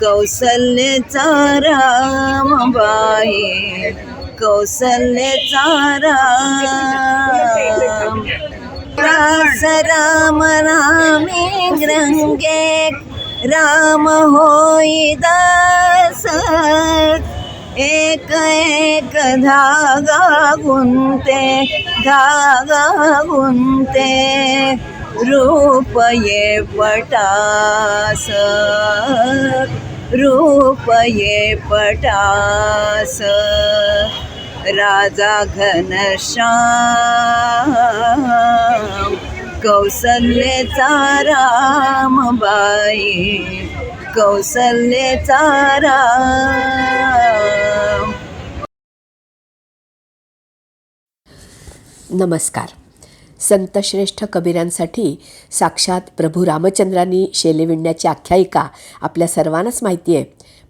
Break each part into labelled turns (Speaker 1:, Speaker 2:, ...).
Speaker 1: कौसल्यचा रामबाई कौसल्यचा राम. रास राम रामे रंगे राम होई दास. एक एक धागा गुंते धागा गुंते रूप ये पटास. रूप ये पटास राजा घनश्याम कौसल्यचा रामबाई कौसल्यचा राम।
Speaker 2: नमस्कार। संतश्रेष्ठ कबीरांसाठी साक्षात प्रभू रामचंद्रांनी शेले विणण्याची आख्यायिका आपल्या सर्वांनाच माहिती आहे.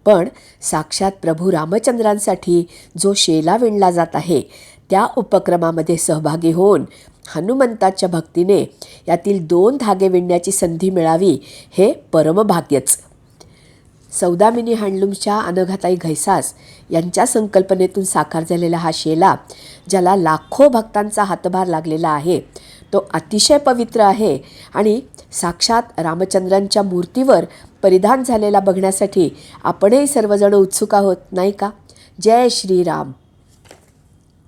Speaker 2: पण साक्षात प्रभू रामचंद्रांसाठी जो शेला विणला जात आहे त्या उपक्रमामध्ये सहभागी होऊन हनुमंताच्या भक्तीने यातील दोन धागे विणण्याची संधी मिळावी हे परमभाग्यच. सौदामिनी हँडलूमच्या अनघाताई घैसास यांच्या संकल्पनेतून साकार झालेला हा शेला ज्याला लाखो भक्तांचा हातभार लागलेला आहे. तो अतिशय पवित्र आहे आणि साक्षात रामचंद्रांच्या मूर्तीवर परिधान झालेला बघण्यासाठी आपणही सर्वजण उत्सुक आहोत नाही का? जय श्रीराम.